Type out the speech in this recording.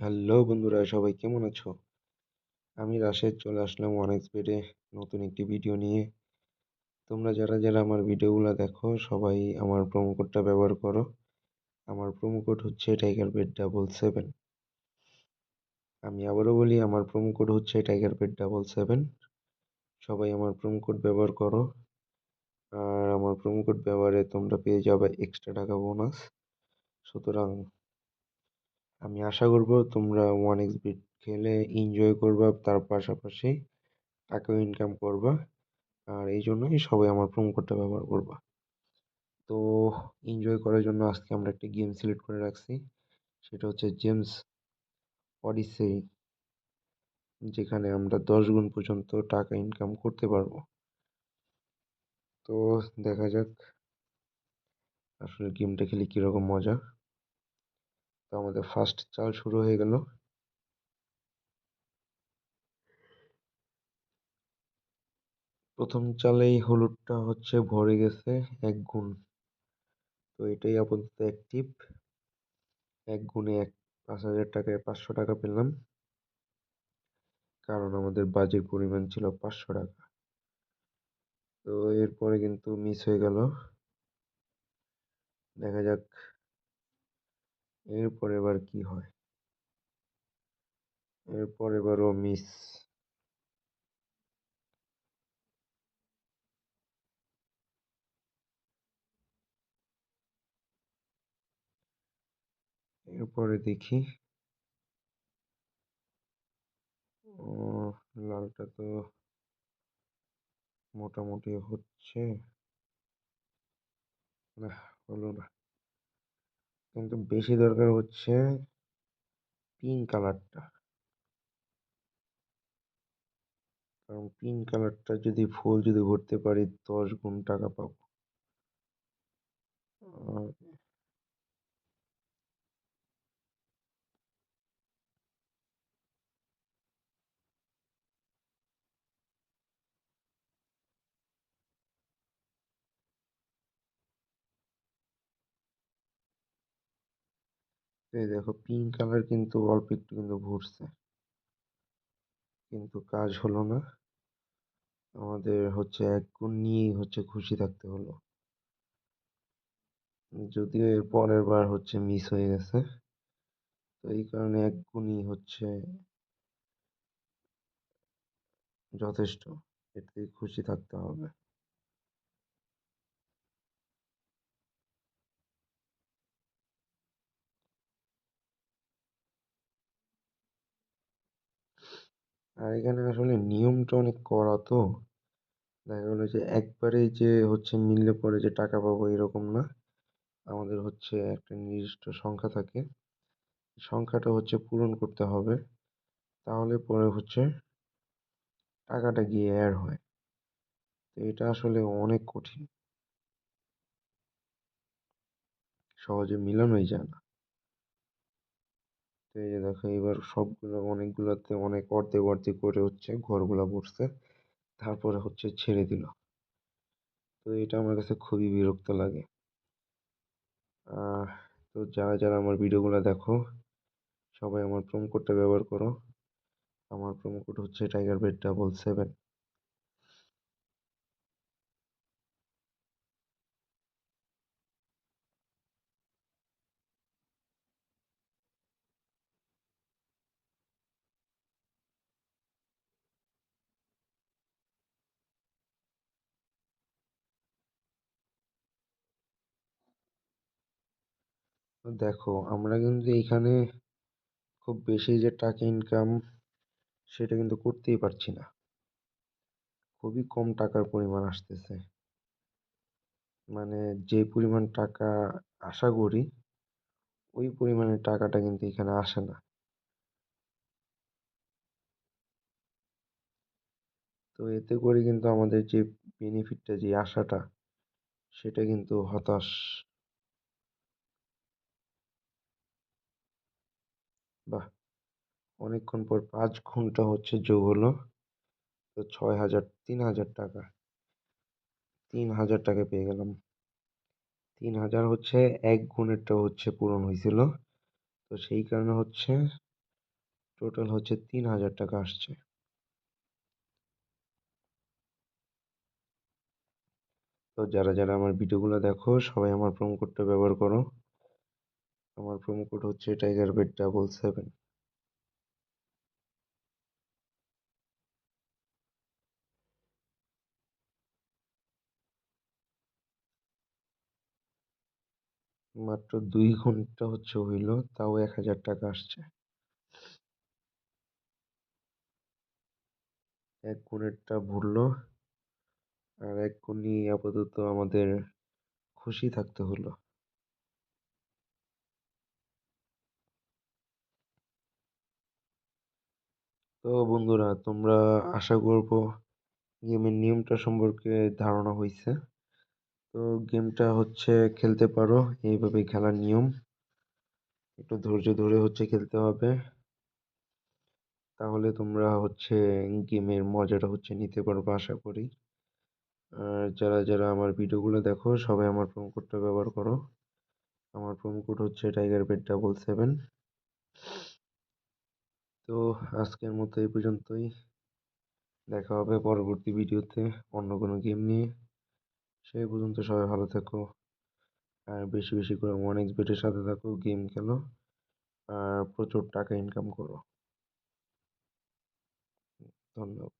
Hello বন্ধুরা, সবাই কেমন আছো? আমি রাশেদ চলে আসলাম ওয়ান এক্সপেডে নতুন একটি ভিডিও নিয়ে। তোমরা যারা যারা আমার ভিডিওগুলো দেখো, সবাই আমার প্রোমো কোডটা ব্যবহার করো। আমার প্রোমো কোড হচ্ছে টাইগার বেড ডাবল সেভেন আমি আবারও বলি, আমার প্রোমো কোড হচ্ছে টাইগার বেড ডাবল সেভেন সবাই আমার প্রোমো কোড ব্যবহার করো। আর আমার প্রোমো কোড ব্যবহারে তোমরা পেয়ে যাবে এক্সট্রা টাকা বোনাস সুতরাং আমি আশা করব তোমরা ওয়ান এক্স বিট খেলে এনজয় করবা, তার পাশাপাশি টাকাও ইনকাম করবা। আর এই জন্যই সবাই আমার প্রোমো কোডটা ব্যবহার করবা। তো এনজয় করার জন্য আজকে আমরা একটা গেম সিলেক্ট করে রাখছি। সেটা হচ্ছে জেমস অডিসে যেখানে আমরা দশ গুণ পর্যন্ত টাকা ইনকাম করতে পারব। তো দেখা যাক, আসলে গেমটা খেলে কীরকম মজা। আমাদের ফার্স্ট চাল শুরু হয়ে গেল। প্রথম চালেই হলুদটা হচ্ছে ভরে গেছে এক গুণ। তো এটাই আপাতত অ্যাক্টিভ এক গুণে এক, পাঁচ হাজার টাকায় পাঁচশো টাকা পেলাম। কারণ আমাদের বাজের পরিমাণ ছিল পাঁচশো টাকা। তো এরপরে কিন্তু মিস হয়ে গেল। দেখা যাক এরপর এবার কি হয়? এরপর এবারও মিস এরপরে দেখি। ও, লালটা তো মোটামুটি হচ্ছে। না, হলো না। কিন্তু বেশি দরকার হচ্ছে পিঙ্ক কালারটা কারণ পিঙ্ক কালারটা যদি ফুল যদি ভরতে পারি দশ গুণ টাকা পাবো। এই দেখো পিঙ্ক কালার কিন্তু অল্প একটু কিন্তু ঘুরছে। কিন্তু কাজ হলো না। আমাদের হচ্ছে এক গুণ নিয়েই হচ্ছে খুশি থাকতে হলো। যদিও এর পরের বার হচ্ছে মিস হয়ে গেছে। তো এই কারণে এক গুণই হচ্ছে যথেষ্ট। এতেই খুশি থাকতে হবে। আর এখানে আসলে নিয়মটা অনেক কড়া তো। দেখা গেলো যে একবারেই যে হচ্ছে মিললে পরে যে টাকা পাবো এরকম না। আমাদের হচ্ছে একটা নির্দিষ্ট সংখ্যা থাকে। সংখ্যাটা হচ্ছে পূরণ করতে হবে। তাহলে পরে হচ্ছে টাকাটা গিয়ে অ্যাড হয়। তো এটা আসলে অনেক কঠিন। সহজে মিলানোই যায় না। তো এই যে দেখো, এবার সবগুলো অনেকগুলোতে অনেক অর্ধেক অর্ধেক করে হচ্ছে ঘরগুলো পড়ছে তারপরে হচ্ছে ছেড়ে দিল। তো এটা আমার কাছে খুবই বিরক্ত লাগে। তো যারা যারা আমার ভিডিওগুলো দেখো, সবাই আমার প্রোমো কোডটা ব্যবহার করো। আমার প্রোমো কোড হচ্ছে টাইগার বেড ডাবল সেভেন দেখো, আমরা কিন্তু এইখানে খুব বেশি যে টাকা ইনকাম সেটা কিন্তু করতেই পারছি না। খুবই কম টাকার পরিমাণ আসতেছে। মানে যে পরিমাণ টাকা আশা করি, ওই পরিমাণের টাকাটা কিন্তু এখানে আসে না। তো এতে করে কিন্তু আমাদের যে বেনিফিটটা যে আশাটা, সেটা কিন্তু হতাশ বাহ! অনেকক্ষণ পর পাঁচ ঘণ্টা হচ্ছে যোগ হলো। তো ছয় হাজার, তিন হাজার টাকা। তিন হাজার টাকা পেয়ে গেলাম। তিন হাজার হচ্ছে এক গুণেরটা হচ্ছে পূরণ হয়েছিল। তো সেই কারণে হচ্ছে টোটাল হচ্ছে তিন হাজার টাকা আসছে। তো যারা যারা আমার ভিডিওগুলো দেখো, সবাই আমার প্রোমো কোডটা ব্যবহার করো। আমার প্রোমো কোড হচ্ছে টাইগার বেড ডাবল সেভেন মাত্র দুই ঘণ্টা হচ্ছে হইল, তাও এক হাজার টাকা আসছে। এক গুণেরটা ভুললো, আর এক গুণই আপাতত আমাদের খুশি থাকতে হলো। তো বন্ধুরা, তোমরা আশা করব গেমের নিয়মটা সম্পর্কে ধারণা হয়েছে তো গেমটা হচ্ছে খেলতে পারো, এইভাবে খেলার নিয়ম। একটু ধৈর্য ধরে হচ্ছে খেলতে হবে। তাহলে তোমরা হচ্ছে গেমের মজাটা হচ্ছে নিতে পারবে, আশা করি। আর যারা যারা আমার ভিডিওগুলো দেখো, সবাই আমার প্রোমো কোডটা ব্যবহার করো। আমার প্রোমো কোড হচ্ছে টাইগার বেড ডাবল সেভেন তো আজকের মতো এই পর্যন্তই। দেখা হবে পরবর্তী ভিডিওতে অন্য কোনো গেম নিয়ে। সেই পর্যন্ত সবাই ভালো থাকো। আর বেশি বেশি করে অনেক বেটের সাথে থাকো, গেম খেলো, আর প্রচুর টাকা ইনকাম করো। ধন্যবাদ।